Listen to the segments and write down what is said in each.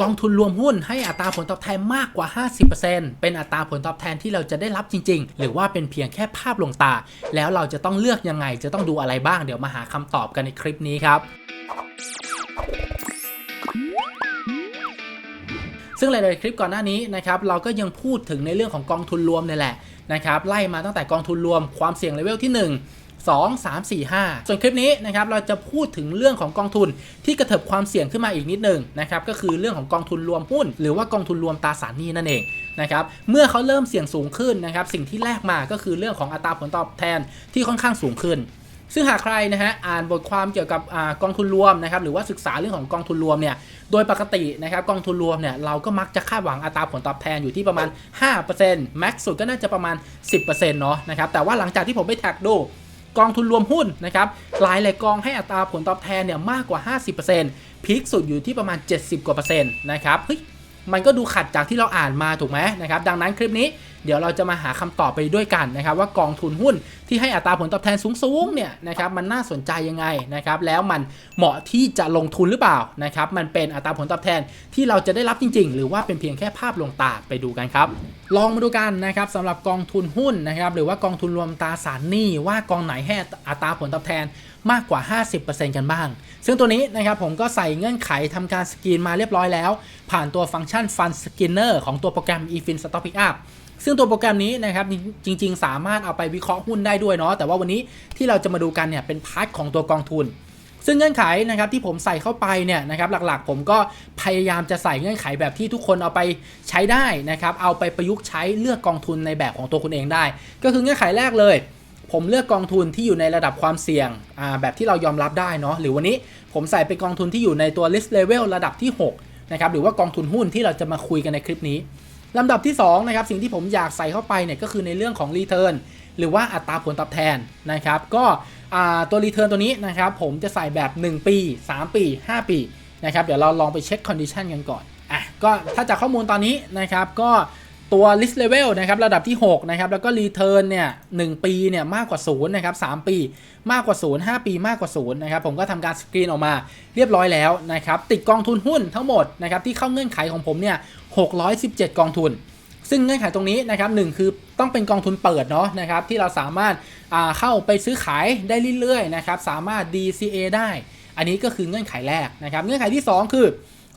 กองทุนรวมหุ้นให้อัตราผลตอบแทนมากกว่า 50%เป็นอัตราผลตอบแทนที่เราจะได้รับจริง ๆ หรือว่าเป็นเพียงแค่ภาพลวงตา แล้วเราจะต้องเลือกยังไง จะต้องดูอะไรบ้าง เดี๋ยวมาหาคำตอบกันในคลิปนี้ครับซึ่งหลายๆคลิปก่อนหน้านี้นะครับเราก็ยังพูดถึงในเรื่องของกองทุนรวมนี่แหละนะครับไล่มาตั้งแต่กองทุนรวมความเสี่ยงเลเวลที่ 1 2 3 4 5 ส่วนคลิปนี้นะครับเราจะพูดถึงเรื่องของกองทุนที่กระเถิบความเสี่ยงขึ้นมาอีกนิดหนึงนะครับก็คือเรื่องของกองทุนรวมหุ้น หรือว่ากองทุนรวมตราสารหนี้นั่นเองนะครับเมื่อเขาเริ่มเสี่ยงสูงขึ้นนะครับสิ่งที่แลกมาก็คือเรื่องของอัตราผลตอบแทนที่ค่อนข้างสูงขึ้นซึ่งหากใครนะฮะอ่านบทความเกี่ยวกับอกองทุนรวมนะครับหรือว่าศึกษาเรื่องของกองทุนรวมเนี่ยโดยปกตินะครับกองทุนรวมเนี่ยเราก็มักจะคาดหวังอัตราผลตอบแทนอยู่ที่ประมาณ5%แม็กซ์สุดก็น่าจะประมาณ 10%เนาะนะครับแต่ว่าหลังจากที่ผมไปแท็กดู กองทุนรวมหุ้นนะครับหลายหลายกองให้อัตราผลตอบแทนเนี่ยมากกว่า 50%พีคสุดอยู่ที่ประมาณ 70 กว่าเปอร์เซ็นต์นะครับเฮ้ยมันก็ดูขัดจากที่เราอ่านมาถูกไหมนะครับดังนั้นคลิปนี้ เดี๋ยวเราจะมาหาคำตอบไปด้วยกันนะครับว่ากองทุนหุ้นที่ให้อัตราผลตอบแทนสูงๆเนี่ยนะครับมันน่าสนใจยังไงนะครับแล้วมันเหมาะที่จะลงทุนหรือเปล่านะครับมันเป็นอัตราผลตอบแทนที่เราจะได้รับจริง ๆ หรือว่าเป็นเพียงแค่ภาพลวงตาไปดูกันครับลองมาดูกันนะครับสำหรับกองทุนหุ้นนะครับหรือว่ากองทุนรวมตราสารหนี้ว่ากองไหนให้อัตราผลตอบแทนมากกว่า 50%กันบ้าง ซึ่งตัวนี้นะครับผมก็ใส่เงื่อนไขทำการสกรีนมาเรียบร้อยแล้ว ผ่านตัวฟังก์ชัน Fund Skinner ของตัวโปรแกรม eFin Stock Pickup ซึ่งตัวโปรแกรมนี้นะครับจริง ๆ สามารถเอาไปวิเคราะห์หุ้นได้ด้วยเนาะแต่ว่าวันนี้ที่เราจะมาดูกันเนี่ยเป็นพาร์ทของตัวกองทุน ซึ่งเงื่อนไขนะครับที่ผมใส่เข้าไปเนี่ยนะครับหลักๆ ผมก็พยายามจะใส่เงื่อนไขแบบที่ทุกคนเอาไปใช้ได้นะครับเอาไปประยุกต์ใช้เลือกกองทุนในแบบของตัวคุณเองได้ ก็คือเงื่อนไขแรกเลยผมเลือกกองทุนที่อยู่ในระดับความเสี่ยงแบบที่เรายอมรับได้เนาะหรือวันนี้ผมใส่เป็นกองทุนที่อยู่ในตัว list level ระดับที่6นะครับหรือว่ากองทุนหุ้นที่เราจะมาคุยกันในคลิปนี้ ลำดับที่2นะครับสิ่งที่ผมอยากใส่เข้าไปเนี่ยก็คือในเรื่องของรีเทิร์นหรือว่าอัตราผลตอบแทนนะครับก็ตัวรีเทิร์นตัวนี้นะครับผมจะใส่แบบ 1 ปี 3 ปี 5 ปีนะครับเดี๋ยวเราลองไปเช็คคอนดิชันกันก่อนอะก็ถ้าจากข้อมูลตอนนี้นะครับก็ ตัว list level นะครับระดับที่ 6 นะครับ แล้วก็ return เนี่ย1ปีเนี่ยมากกว่า 0 นะครับ 3 ปีมากกว่า 0 5 ปีมากกว่า 0 นะครับ ผมก็ทำการสกรีนออกมาเรียบร้อยแล้วนะครับ ติดกองทุนหุ้นทั้งหมดนะครับ ที่เข้าเงื่อนไขของผมเนี่ย 617 กองทุน ซึ่งเงื่อนไขตรงนี้นะครับหคือต้องเป็นกองทุนเปิดเนาะนะครับ ที่เราสามารถเข้าไปซื้อขายได้เรื่อยๆนะครับ สามารถ DCA ได้ อันนี้ก็คือเงื่อนไขแรกนะครับ เงื่อนไขที่ 2 คือ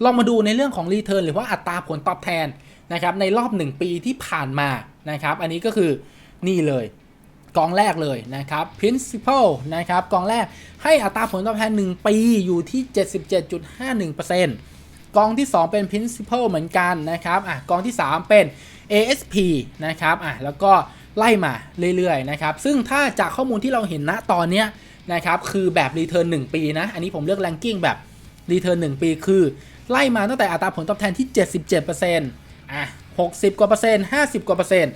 ลองมาดูในเรื่องของ Return หรือว่าอัตราผลตอบแทนนะครับในรอบ 1 ปีที่ผ่านมานะครับอันนี้ก็คือนี่เลยกองแรกเลยนะครับ principal นะครับกองแรกให้อัตราผลตอบแทน 1 ปีอยู่ที่ 77.51%กองที่ 2 เป็น principal เหมือนกันนะครับอะกองที่ 3 เป็น ASP นะครับอะแล้วก็ไล่มาเรื่อยๆนะครับซึ่งถ้าจากข้อมูลที่เราเห็นณตอนเนี้ยนะครับคือแบบ return 1 ปีนะ อันนี้ผมเลือก ranking แบบ return 1 ปีคือ ไล่มาตั้งแต่อัตราผลตอบแทนที่ 77%อะ60 กว่าเปอร์เซ็นต์50 กว่าเปอร์เซ็นต์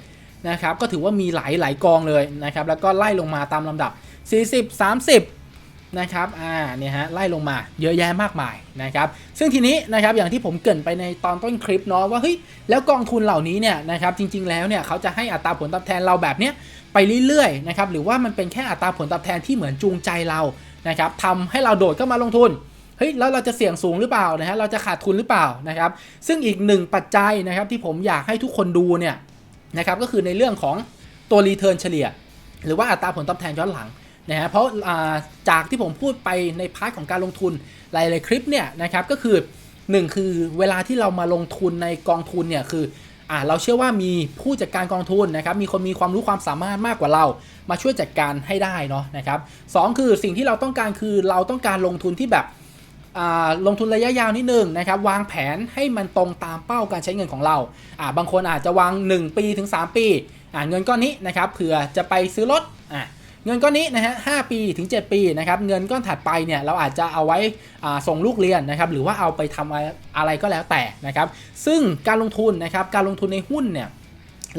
นะครับก็ถือว่ามีหลายหลายกองเลยนะครับแล้วก็ไล่ลงมาตามลำดับ 40 30นะครับอ่าเนี่ยฮะไล่ลงมาเยอะแยะมากมายนะครับซึ่งทีนี้นะครับอย่างที่ผมเกริ่นไปในตอนต้นคลิปเนาะว่าเฮ้ยแล้วกองทุนเหล่านี้เนี่ยนะครับจริง ๆ แล้วเนี่ยเขาจะให้อัตราผลตอบแทนเราแบบเนี้ยไปเรื่อยๆนะครับหรือว่ามันเป็นแค่อัตราผลตอบแทนที่เหมือนจูงใจเรานะครับทำให้เราโดดเข้ามาลงทุน เฮ้ยแล้วเราจะเสี่ยงสูงหรือเปล่านะฮะเราจะขาดทุนหรือเปล่านะครับ ซึ่งอีกหนึ่งปัจจัยนะครับที่ผมอยากให้ทุกคนดูเนี่ยนะครับก็คือในเรื่องของตัวรีเทิร์นเฉลี่ย หรือว่าอัตราผลตอบแทนย้อนหลังนะฮะเพราะจากที่ผมพูดไปในพาร์ทของการลงทุนหลายๆคลิปเนี่ยนะครับก็คือ 1 คือเวลาที่เรามาลงทุนในกองทุนเนี่ยคืออ่าเราเชื่อว่ามีผู้จัดการกองทุนนะครับมีคนมีความรู้ความสามารถมากกว่าเรา มาช่วยจัดการให้ได้เนาะนะครับสคือสิ่งที่เราต้องการคือเราต้องการลงทุนที่แบบ ลงทุนระยะยาวนิดนึงนะครับวางแผนให้มันตรงตามเป้าการใช้เงินของเราบางคนอาจจะวาง 1 ปีถึง 3 ปีเงินก้อนนี้นะครับเผื่อจะไปซื้อรถอเงินก้อนนี้นะฮะ5ปีถึง 7 ปีนะครับเงินก้อนถัดไปเนี่ยเราอาจจะเอาไว้ส่งลูกเรียนนะครับหรือว่าเอาไปทำอะไรก็แล้วแต่นะครับซึ่งการลงทุนนะครับการลงทุนในหุ้นเนี่ย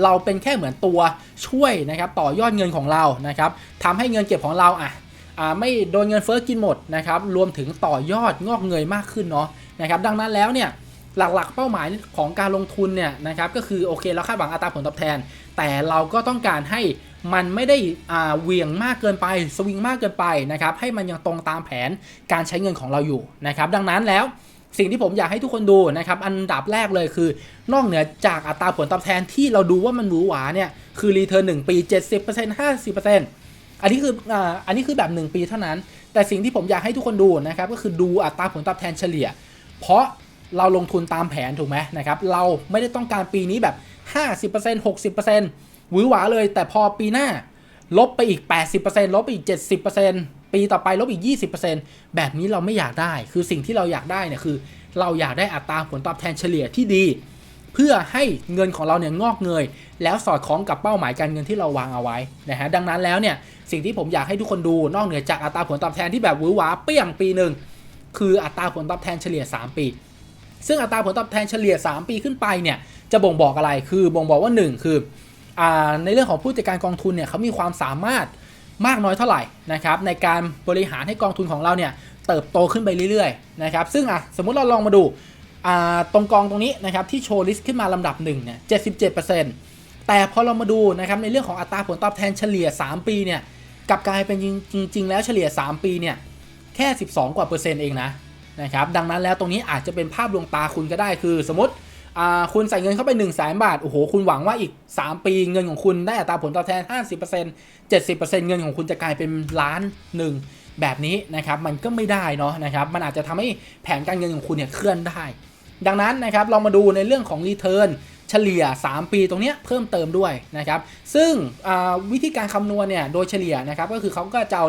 เราเป็นแค่เหมือนตัวช่วยนะครับต่อยอดเงินของเรานะครับทำให้เงินเก็บของเราอะ ไม่โดนเงินเฟ้อกินหมดนะครับรวมถึงต่อยอดงอกเงยมากขึ้นเนาะนะครับดังนั้นแล้วเนี่ยหลักๆ เป้าหมายของการลงทุนเนี่ยนะครับก็คือโอเคเราคาดหวังอัตราผลตอบแทน แต่เราก็ต้องการให้มันไม่ได้เวียงมากเกินไปสวิงมากเกินไปนะครับให้มันยังตรงตามแผนการใช้เงินของเราอยู่นะครับดังนั้นแล้วสิ่งที่ผมอยากให้ทุกคนดูนะครับอันดับแรกเลยคือ นอกเหนือจากอัตราผลตอบแทนที่เราดูว่ามันหวือหวาเนี่ยคือรีเทิร์น1ปี 70% 50% อันนี้คืออ่าอันนี้คือแบบ 1 ปีเท่านั้น แต่สิ่งที่ผมอยากให้ทุกคนดูนะครับก็คือดูอัตราผลตอบแทนเฉลี่ย เพราะเราลงทุนตามแผนถูกไหมนะครับเราไม่ได้ต้องการปีนี้แบบ 50% 60%หวือหวาเลย แต่พอปีหน้าลบไปอีก 80%ลบไปอีก 70%ปีต่อไปลบอีก 20%แบบนี้เราไม่อยากได้ คือสิ่งที่เราอยากได้เนี่ยคือ เราอยากได้อัตราผลตอบแทนเฉลี่ยที่ดี พื่อให้เงินของเราเนี่ยงอกเงย แล้วสอดคล้องกับเป้าหมายการเงินที่เราวางเอาไว้นะฮะดังนั้นแล้วเนี่ยสิ่งที่ผมอยากให้ทุกคนดูนอกเหนือจากอัตราผลตอบแทนที่แบบหวือหวาเปี้ยงปีหนึ่งคืออัตราผลตอบแทนเฉลี่ย 3 ปี ซึ่งอัตราผลตอบแทนเฉลี่ย 3 ปีขึ้นไปเนี่ยจะบ่งบอกอะไรคือบ่งบอกว่า 1 คืออในเรื่องของผู้จัดการกองทุนเนี่ยเขามีความสามารถมากน้อยเท่าไหร่นะครับในการบริหารให้กองทุนของเราเนี่ยเติบโตขึ้นไปเรื่อยๆนะครับซึ่งอะสมมุติเราลองมาดู ตรงกองตรงนี้นะครับที่โชว์ลิสต์ขึ้นมาลำดับ1เนี่ย77%แต่พอเรามาดูนะครับในเรื่องของอัตราผลตอบแทนเฉลี่ย 3 ปีเนี่ยกับกลายเป็นจริง ๆ แล้วเฉลี่ย 3 ปีเนี่ยแค่ 12 กว่าเปอร์เซ็นต์เองนะนะครับดังนั้นแล้วตรงนี้อาจจะเป็นภาพลวงตาคุณก็ได้คือ สมมติคุณใส่เงินเข้าไป1นึ่งแสนบาท โอ้โห คุณหวังว่าอีก 3 ปีเงินของคุณได้อัตราผลตอบแทน 50% 70%เงินของคุณจะกลายเป็นล้านหนึ่งแบบนี้นะครับ มันก็ไม่ได้เนาะนะครับ มันอาจจะทำให้แผนการเงินของคุณเนี่ยเคลื่อนได้ ดังนั้นนะครับเรามาดูในเรื่องของรีเทิร์นเฉลี่ย 3 ปีตรงนี้เพิ่มเติมด้วยนะครับ ซึ่งวิธีการคำนวณเนี่ยโดยเฉลี่ยนะครับก็คือเขาก็จะเอา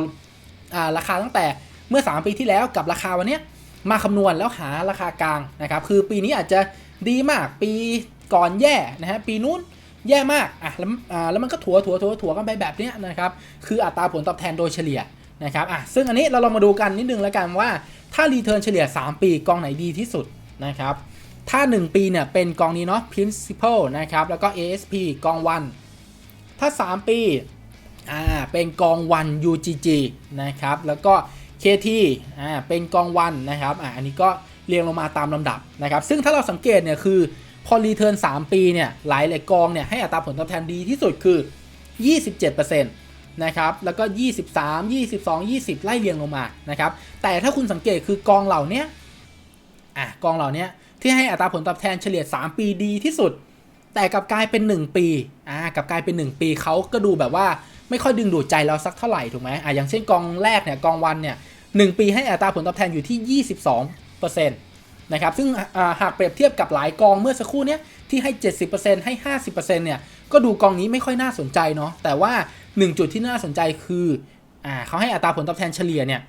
อาราคาตั้งแต่เมื่อ 3 ปีที่แล้วกับราคาวันนี้มาคำนวณแล้วหาราคากลางนะครับคือปีนี้อาจจะดีมากปีก่อนแย่นะฮะปีนู้นแย่มากอะแล้วอ่าแล้วมันก็ถัวถัวถัวถัวกันไปแบบนี้นะครับคืออัตราผลตอบแทนโดยเฉลี่ยนะครับอะซึ่งอันนี้เราลองมาดูกันนิดนึงแล้วกันว่าถ้ารีเทิร์นเฉลี่ย 3 ปีกองไหนดีที่สุด นะครับ ถ้า 1 ปีเนี่ยเป็นกองนี้เนาะ principal นะครับ แล้วก็ ASP กองวัน ถ้า 3 ปีอ่าเป็นกองวัน UGG นะครับ แล้วก็ KT อ่าเป็นกองวันนะครับอ่าอันนี้ก็เรียงลงมาตามลำดับนะครับ ซึ่งถ้าเราสังเกตเนี่ยคือพอรีเทิร์น3 ปีเนี่ยหลายหลายกองเนี่ยให้อัตราผลตอบแทนดีที่สุดคือ 27%นะครับแล้วก็ 23 22 20 ไล่เรียงลงมานะครับแต่ถ้าคุณสังเกตคือกองเหล่านี้ อะกองเหล่านี้ที่ให้อัตราผลตอบแทนเฉลี่ย 3 ปีดีที่สุด แต่กับกลายเป็น 1 ปีอ่ากับกลายเป็น 1 ปีเขาก็ดูแบบว่าไม่ค่อยดึงดูดใจเราสักเท่าไหร่ถูกไหมอะอย่างเช่นกองแรกเนี่ยกองวันเนี่ย1ปีให้อัตราผลตอบแทนอยู่ที่ 22%นะครับซึ่งหากเปรียบเทียบกับหลายกองเมื่อสักครู่เนี้ยที่ให้ 70%ให้ 50%เนี่ยก็ดูกองนี้ไม่ค่อยน่าสนใจเนาะแต่ว่า 1 จุดที่น่าสนใจคืออ่าเขาให้อัตราผลตอบแทนเฉลี่ยเนี่ย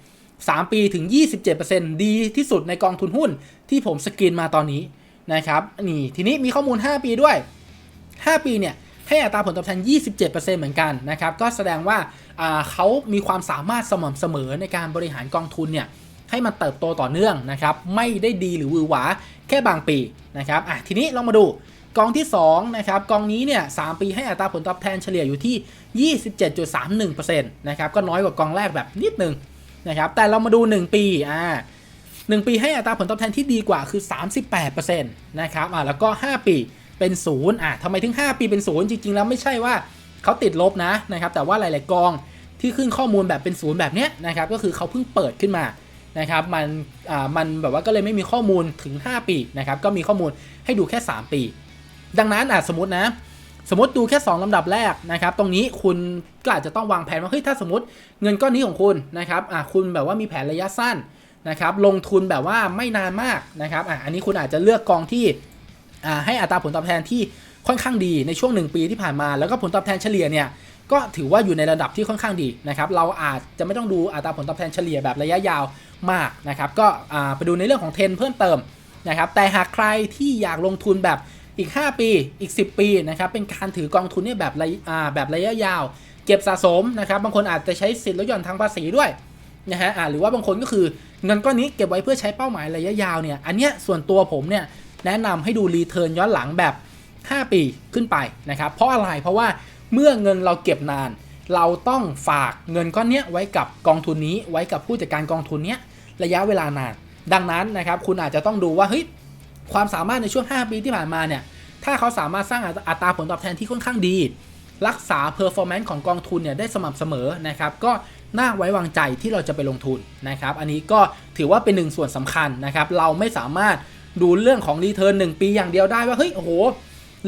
3 ปีถึง 27%ดีที่สุดในกองทุนหุ้นที่ผมสกรีนมาตอนนี้นะครับนี่ทีนี้มีข้อมูล 5 ปีด้วย 5 ปีเนี่ยให้อัตราผลตอบแทน 27%เหมือนกันนะครับก็แสดงว่าเขามีความสามารถสม่ำเสมอในการบริหารกองทุนเนี่ยให้มันเติบโตต่อเนื่องนะครับไม่ได้ดีหรือวือหวาแค่บางปีนะครับอะทีนี้เรามาดูกองที่2นะครับกองนี้เนี่ย3ปีให้อัตราผลตอบแทนเฉลี่ยอยู่ที่ 27.31%นะครับก็น้อยกว่ากองแรกแบบนิดนึง นะครับแต่เรามาดู 1 ปีอ่า1ปีให้อัตราผลตอบแทนที่ดีกว่าคือ 38%นะครับอะแล้วก็ 5 ปีเป็นศูนย์อะทำไมถึง 5 ปีเป็นศูนย์จริง ๆ แล้วไม่ใช่ว่าเขาติดลบนะนะครับแต่ว่าหลาย ๆ กองที่ขึ้นข้อมูลแบบเป็นศูนย์แบบเนี้ยนะครับก็คือเขาเพิ่งเปิดขึ้นมานะครับมันอ่ามันแบบว่าก็เลยไม่มีข้อมูลถึง 5 ปีนะครับก็มีข้อมูลให้ดูแค่ 3 ปี ดังนั้นอะสมมตินะ สมมติดูแค่ 2 ลำดับแรกนะครับตรงนี้คุณก็อาจจะต้องวางแผนว่าเฮ้ยถ้าสมมติเงินก้อนนี้ของคุณนะครับอะคุณแบบว่ามีแผนระยะสั้นนะครับลงทุนแบบว่าไม่นานมากนะครับอะอันนี้คุณอาจจะเลือกกองที่อ่าให้อัตราผลตอบแทนที่ค่อนข้างดีในช่วง 1 ปีที่ผ่านมา แล้วก็ผลตอบแทนเฉลี่ยเนี่ยก็ถือว่าอยู่ในระดับที่ค่อนข้างดีนะครับเราอาจจะไม่ต้องดูอัตราผลตอบแทนเฉลี่ยแบบระยะยาวมากนะครับก็อ่าไปดูในเรื่องของเทรนเพิ่มเติมนะครับแต่หากใครที่อยากลงทุนแบบ อีก 5 ปีอีก 10 ปีนะครับเป็นการถือกองทุนเนี่ยแบบระยแบบระยะยาว เก็บสะสมนะครับบางคนอาจจะใช้สิทธิ์ลดหย่อนทางภาษีด้วยนะฮะหรือว่าบางคนก็คือเงินก้อนนี้เก็บไว้เพื่อใช้เป้าหมายระยะยาวเนี่ยอันเนี้ยส่วนตัวผมเนี่ยแนะนำให้ดูรีเทิร์นย้อนหลังแบบ 5 ปีขึ้นไปนะครับเพราะอะไรเพราะว่าเมื่อเงินเราเก็บนาน เราต้องฝากเงินก้อนเนี้ยไว้กับกองทุนนี้ไว้กับผู้จัดการกองทุนเนี้ยระยะเวลานาน ดังนั้นนะครับคุณอาจจะต้องดูว่าเฮ้ย ความสามารถในช่วง 5 ปีที่ผ่านมาเนี่ย ถ้าเขาสามารถสร้างอัตราผลตอบแทนที่ค่อนข้างดี รักษาเพอร์ฟอร์แมนซ์ของกองทุนเนี่ยได้สม่ำเสมอนะครับ ก็น่าไว้วางใจที่เราจะไปลงทุนนะครับ อันนี้ก็ถือว่าเป็นหนึ่งส่วนสำคัญนะครับ เราไม่สามารถดูเรื่องของรีเทิร์น1ปีอย่างเดียวได้ว่าเฮ้ยโอ้โห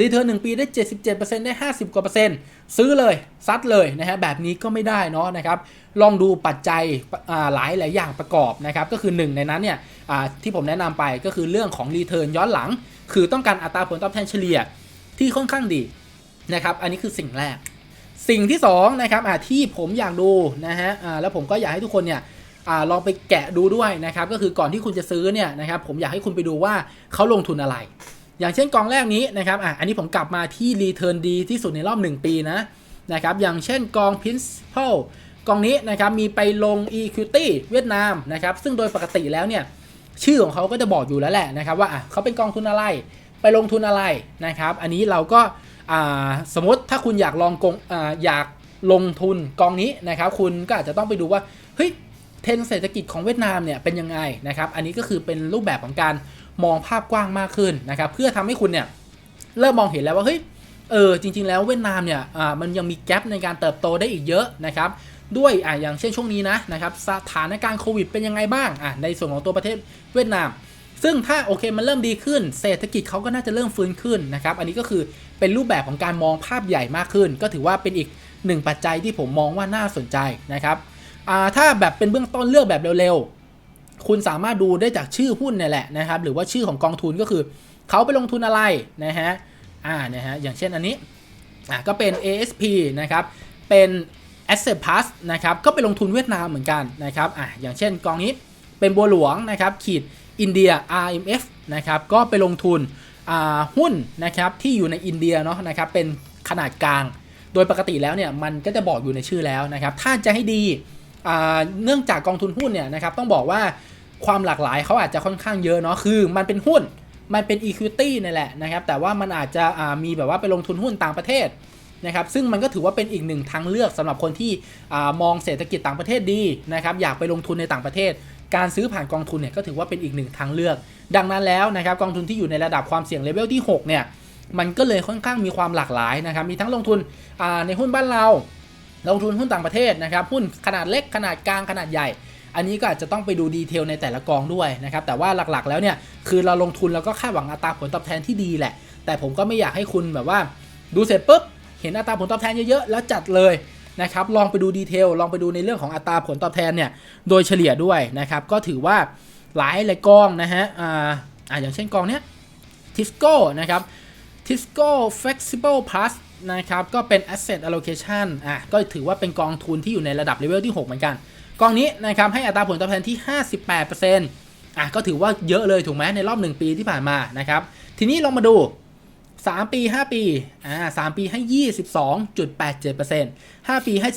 รีเทิร์น1ปีได้ 77%ได้ 50 กว่าเปอร์เซ็นต์ซื้อเลยซัดเลยนะฮะแบบนี้ก็ไม่ได้เนาะนะครับลองดูปัจจัยหลายหลายอย่างประกอบนะครับก็คือหนึ่งในนั้นเนี่ยที่ผมแนะนำไปก็คือเรื่องของรีเทิร์นย้อนหลัง คือต้องการอัตราผลตอบแทนเฉลี่ยที่ค่อนข้างดีนะครับอันนี้คือสิ่งแรก สิ่งที่2นะครับที่ผมอยากดูนะฮะแล้วผมก็อยากให้ทุกคนเนี่ยอลองไปแกะดูด้วยนะครับก็คือก่อนที่คุณจะซื้อเนี่ยนะครับผมอยากให้คุณไปดูว่าเขาลงทุนอะไร อย่างเช่นกองแรกนี้นะครับอะอันนี้ผมกลับมาที่รีเทิร์นดีที่สุดในรอบ 1 ปีนะนะครับอย่างเช่นกอง Principal กองนี้นะครับมีไปลง Equity เวียดนามนะครับซึ่งโดยปกติแล้วเนี่ยชื่อของเขาก็จะบอกอยู่แล้วแหละนะครับว่าอะเขาเป็นกองทุนอะไรไปลงทุนอะไรนะครับอันนี้เราก็อ่าสมมติถ้าคุณอยากลองกองอ่าอยากลงทุนกองนี้นะครับคุณก็อาจจะต้องไปดูว่าเฮ้ย เทรนเศรษฐกิจของเวียดนามเนี่ยเป็นยังไงนะครับ อันนี้ก็คือเป็นรูปแบบของการมองภาพกว้างมากขึ้นนะครับ เพื่อทำให้คุณเนี่ยเริ่มมองเห็นแล้วว่าเฮ้ยเออจริง ๆ แล้วเวียดนามเนี่ยอ่ามันยังมีแกลบในการเติบโตได้อีกเยอะนะครับด้วยอะอย่างเช่นช่วงนี้นะนะครับสถานการณ์โควิดเป็นยังไงบ้างอะในส่วนของตัวประเทศเวียดนาม ซึ่งถ้าโอเคมันเริ่มดีขึ้น เศรษฐกิจเขาก็น่าจะเริ่มฟื้นขึ้นนะครับอันนี้ก็คือเป็นรูปแบบของการมองภาพใหญ่มากขึ้น ก็ถือว่าเป็นอีกหนึ่งปัจจัยที่ผมมองว่าน่าสนใจนะครับ ถ้าแบบเป็นเบื้องต้นเลือกแบบเร็วๆ คุณสามารถดูได้จากชื่อหุ้นเนี่ยแหละนะครับ หรือว่าชื่อของกองทุนก็คือเขาไปลงทุนอะไรนะฮะ อ่านะฮะ อย่างเช่นอันนี้ อะก็เป็น ASP นะครับ เป็น Asset Plus นะครับ ก็ไปลงทุนเวียดนามเหมือนกันนะครับ อะอย่างเช่นกองนี้เป็นบัวหลวงนะครับขีดอินเดีย RMF นะครับ ก็ไปลงทุนอ่าหุ้นนะครับที่อยู่ในอินเดียเนาะนะครับเป็นขนาดกลาง โดยปกติแล้วเนี่ยมันก็จะบอกอยู่ในชื่อแล้วนะครับ ถ้าจะให้ดี เนื่องจากกองทุนหุ้นเนี่ยนะครับต้องบอกว่าความหลากหลายเขาอาจจะค่อนข้างเยอะเนาะคือมันเป็นหุ้นมันเป็น equity นี่แหละนะครับแต่ว่ามันอาจจะมีแบบว่าไปลงทุนหุ้นต่างประเทศนะครับซึ่งมันก็ถือว่าเป็นอีกหนึ่งทางเลือกสำหรับคนที่อมองเศรษฐกิจต่างประเทศดีนะครับอยากไปลงทุนในต่างประเทศ การซื้อผ่านกองทุนเนี่ยก็ถือว่าเป็นอีกหนึ่งทางเลือก ดังนั้นแล้วนะครับกองทุนที่อยู่ในระดับความเสี่ยงเลเวลที่ 6 เนี่ยมันก็เลยค่อนข้างมีความหลากหลายนะครับมีทั้งลงทุนในหุ้นบ้านเรา ลงทุนหุ้นต่างประเทศนะครับหุ้นขนาดเล็กขนาดกลางขนาดใหญ่ อันนี้ก็อาจจะต้องไปดูดีเทลในแต่ละกองด้วยนะครับแต่ว่าหลักๆแล้วเนี่ยคือเราลงทุนแล้วก็คาดหวังอัตราผลตอบแทนที่ดีแหละ แต่ผมก็ไม่อยากให้คุณแบบว่า ดูเสร็จปุ๊บเห็นอัตราผลตอบแทนเยอะๆแล้วจัดเลยนะครับลองไปดูดีเทลลองไปดูในเรื่องของอัตราผลตอบแทนเนี่ยโดยเฉลี่ยด้วยนะครับก็ถือว่าหลายหลายกองนะฮะอ่าอ่าอย่างเช่นกองเนี้ยทิสโก้นะครับ Tisco Flexible Plus นะครับก็เป็น Asset Allocation อะก็ถือว่าเป็นกองทุนที่อยู่ในระดับเลเวลที่ 6 เหมือนกัน กองนี้นะครับให้อัตราผลตอบแทนที่ 58%อะก็ถือว่าเยอะเลยถูกไหมในรอบ 1 ปีที่ผ่านมานะครับ ทีนี้ลองมาดู 3 ปี 5 ปีอ่า3ปีให้ 22.87% 5 ปีให้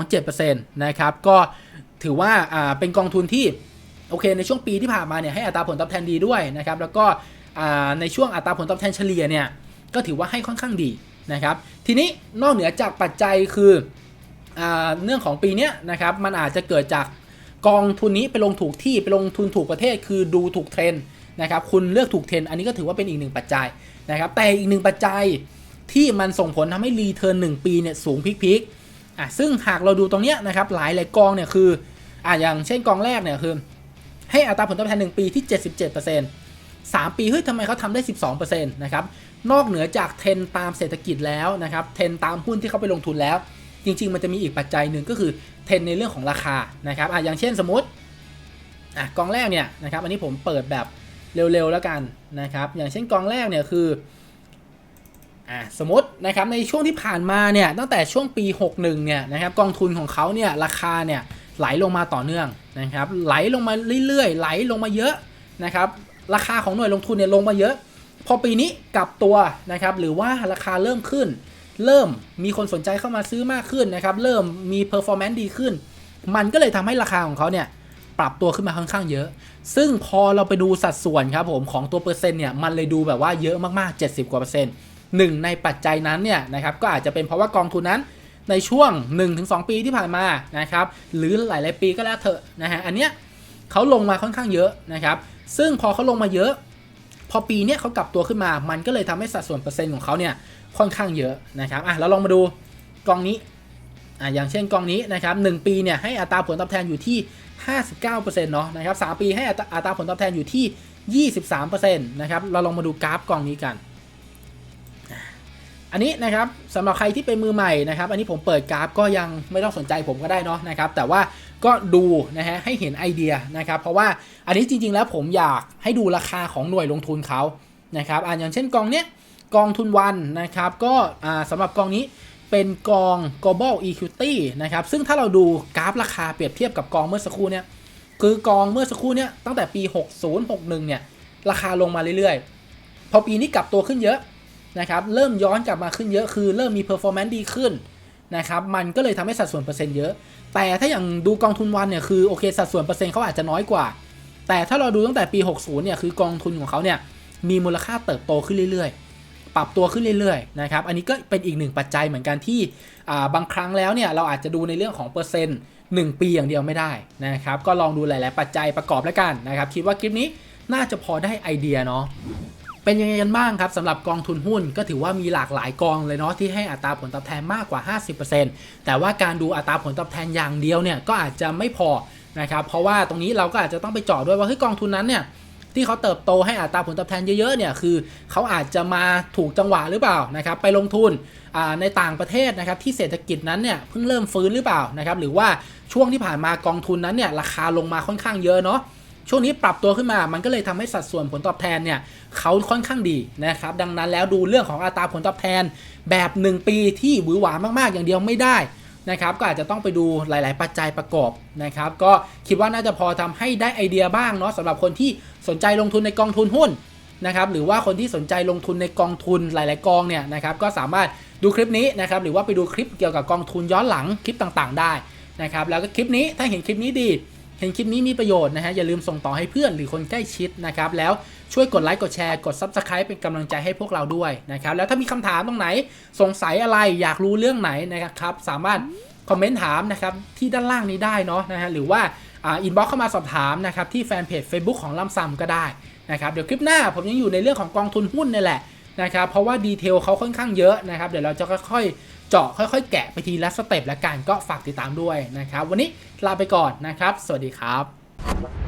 17.27%นะครับก็ถือว่าอ่าเป็นกองทุนที่โอเคในช่วงปีที่ผ่านมาเนี่ยให้อัตราผลตอบแทนดีด้วยนะครับแล้วก็อ่าในช่วงอัตราผลตอบแทนเฉลี่ยเนี่ยก็ถือว่าให้ค่อนข้างดี นะครับ ทีนี้นอกเหนือจากปัจจัยคืออเรื่องของปีนี้นะครับมันอาจจะเกิดจากกองทุนนี้ไปลงถูกที่ไปลงทุนถูกประเทศคือดูถูกเทรนด์นะครับ คุณเลือกถูกเทรนด์อันนี้ก็ถือว่าเป็นอีกหนึ่งปัจจัยนะครับ แต่อีกหนึ่งปัจจัยที่มันส่งผลทำให้รีเทิร์นหนึ่งปีเนี่ยสูงพิกๆอะซึ่งหากเราดูตรงเนี้ยนะครับหลายหลายกองเนี่ยคืออะอย่างเช่นกองแรกเนี่ยคือให้อัตราผลตอบแทน 1 ปีที่ 77% 3 ปีเฮ้ยทำไมเขาทำได้ 12%นะครับนอกเหนือจากเทรนตามเศรษฐกิจแล้วนะครับเทรนตามหุ้นที่เขาไปลงทุนแล้ว จริง ๆ มันจะมีอีกปัจจัยหนึ่งก็คือเทรนในเรื่องของราคานะครับอะอย่างเช่นสมมติอะกองแรกเนี่ยนะครับอันนี้ผมเปิดแบบเร็วๆแล้วกันนะครับอย่างเช่นกองแรกเนี่ยคืออะสมมตินะครับในช่วงที่ผ่านมาเนี่ยตั้งแต่ช่วงปี 61เนี่ยนะครับกองทุนของเขาเนี่ยราคาเนี่ยไหลลงมาต่อเนื่องนะครับไหลลงมาเรื่อยๆ ไหลลงมาเยอะนะครับ ราคาของหน่วยลงทุนเนี่ยลงมาเยอะ พอปีนี้กลับตัวนะครับหรือว่าราคาเริ่มขึ้น เริ่มมีคนสนใจเข้ามาซื้อมากขึ้นนะครับเริ่มมี performance ดีขึ้น มันก็เลยทำให้ราคาของเขาเนี่ยปรับตัวขึ้นมาค่อนข้างเยอะ ซึ่งพอเราไปดูสัดส่วนครับผมของตัวเปอร์เซ็นต์เนี่ยมันเลยดูแบบว่าเยอะมากๆ 70 กว่าเปอร์เซ็นต์หนึ่งในปัจจัยนั้นเนี่ยนะครับก็อาจจะเป็นเพราะว่ากองทุนนั้นในช่วง 1-2 ปีที่ผ่านมานะครับหรือหลาย ๆ ปีก็แล้วเถอะนะฮะอันเนี้ยเขาลงมาค่อนข้างเยอะนะครับ ซึ่งพอเขาลงมาเยอะ พอปีเนี้ยเขากลับตัวขึ้นมา มันก็เลยทำให้สัดส่วนเปอร์เซ็นต์ของเขาเนี่ยค่อนข้างเยอะนะครับอะเราลองมาดูกองนี้อ่าอย่างเช่นกองนี้นะครับ1ปีเนี่ยให้อัตราผลตอบแทนอยู่ที่ 59%เนาะนะครับ3ปีให้อัตราอัตราผลตอบแทนอยู่ที่ 23%นะครับเราลองมาดูกราฟกองนี้กัน อันนี้นะครับสำหรับใครที่เป็นมือใหม่นะครับ อันนี้ผมเปิดกราฟก็ยังไม่ต้องสนใจผมก็ได้เนาะนะครับ แต่ว่า ก็ดูนะฮะให้เห็นไอเดียนะครับ เพราะว่าอันนี้จริง ๆ แล้วผมอยากให้ดูราคาของหน่วยลงทุนเขานะครับอ่าอย่างเช่นกองเนี้ยกองทุนวันนะครับ ก็อ่าสำหรับกองนี้เป็นกอง global equity นะครับ ซึ่งถ้าเราดูกราฟราคาเปรียบเทียบกับกองเมื่อสักครู่เนี่ยคือกองเมื่อสักครู่เนี่ยตั้งแต่ปี 60 61 เนี่ยราคาลงมาเรื่อยๆ พอปีนี้กลับตัวขึ้นเยอะนะครับ เริ่มย้อนกลับมาขึ้นเยอะคือเริ่มมี performance ดีขึ้น นะครับมันก็เลยทำให้สัดส่วนเปอร์เซ็นต์เยอะ แต่ถ้าอย่างดูกองทุนวันเนี่ยคือโอเคสัดส่วนเปอร์เซ็นต์เขาอาจจะน้อยกว่า แต่ถ้าเราดูตั้งแต่ปี 60เนี่ยคือกองทุนของเขาเนี่ยมีมูลค่าเติบโตขึ้นเรื่อยๆ ปรับตัวขึ้นเรื่อยๆนะครับอันนี้ก็เป็นอีกหนึ่งปัจจัยเหมือนกันที่บางครั้งแล้วเนี่ยเราอาจจะดูในเรื่องของเปอร์เซ็นต์1ปีอย่างเดียวไม่ได้นะครับก็ลองดูหลาย ๆ ปัจจัยประกอบแล้วกันนะครับคิดว่าคลิปนี้น่าจะพอได้ไอเดียเนาะ เป็นยังไงกันบ้างครับสำหรับกองทุนหุ้นก็ถือว่ามีหลากหลายกองเลยเนาะที่ให้อัตราผลตอบแทนมากกว่า 50%แต่ว่าการดูอัตราผลตอบแทนอย่างเดียวเนี่ยก็อาจจะไม่พอนะครับเพราะว่าตรงนี้เราก็อาจจะต้องไปเจาะด้วยว่าเฮ้ยกองทุนนั้นเนี่ยที่เขาเติบโตให้อัตราผลตอบแทนเยอะๆเนี่ยคือเขาอาจจะมาถูกจังหวะหรือเปล่านะครับไปลงทุนในต่างประเทศนะครับที่เศรษฐกิจนั้นเนี่ยเพิ่งเริ่มฟื้นหรือเปล่านะครับหรือว่าช่วงที่ผ่านมากองทุนนั้นเนี่ยราคาลงมาค่อนข้างเยอะเนาะ ช่วงนี้ปรับตัวขึ้นมา มันก็เลยทำให้สัดส่วนผลตอบแทนเนี่ยเขาค่อนข้างดีนะครับ ดังนั้นแล้วดูเรื่องของอัตราผลตอบแทนแบบ 1 ปีที่หวือหวามากๆ อย่างเดียวไม่ได้นะครับก็อาจจะต้องไปดูหลาย ๆ ปัจจัยประกอบนะครับ ก็คิดว่าน่าจะพอทำให้ได้ไอเดียบ้างเนาะสำหรับคนที่สนใจลงทุนในกองทุนหุ้นนะครับหรือว่าคนที่สนใจลงทุนในกองทุนหลาย ๆ กองเนี่ยนะครับก็สามารถดูคลิปนี้นะครับหรือว่าไปดูคลิปเกี่ยวกับกองทุนย้อนหลังคลิปต่าง ๆ ได้นะครับแล้วก็คลิปนี้ถ้าเห็นคลิปนี้ดี เห็นคลิปนี้มีประโยชน์นะฮะอย่าลืมส่งต่อให้เพื่อนหรือคนใกล้ชิดนะครับแล้วช่วยกดไลค์กดแชร์กด Subscribe เป็นกำลังใจให้พวกเราด้วยนะครับแล้วถ้ามีคำถามตรงไหนสงสัยอะไรอยากรู้เรื่องไหนนะครับสามารถคอมเมนต์ถามนะครับที่ด้านล่างนี้ได้เนาะนะฮะหรือว่าอินบ็อกซ์เข้ามาสอบถามนะครับที่แฟนเพจ Facebook ของลำซัมก็ได้นะครับเดี๋ยวคลิปหน้าผมยังอยู่ในเรื่องของกองทุนหุ้นนี่แหละนะครับเพราะว่าดีเทลเขาค่อนข้างเยอะนะครับเดี๋ยวเราจะค่อยๆ เจาะค่อยๆ แกะไปทีละสเต็ปละกันก็ฝากติดตามด้วยนะครับ วันนี้ลาไปก่อนนะครับ สวัสดีครับ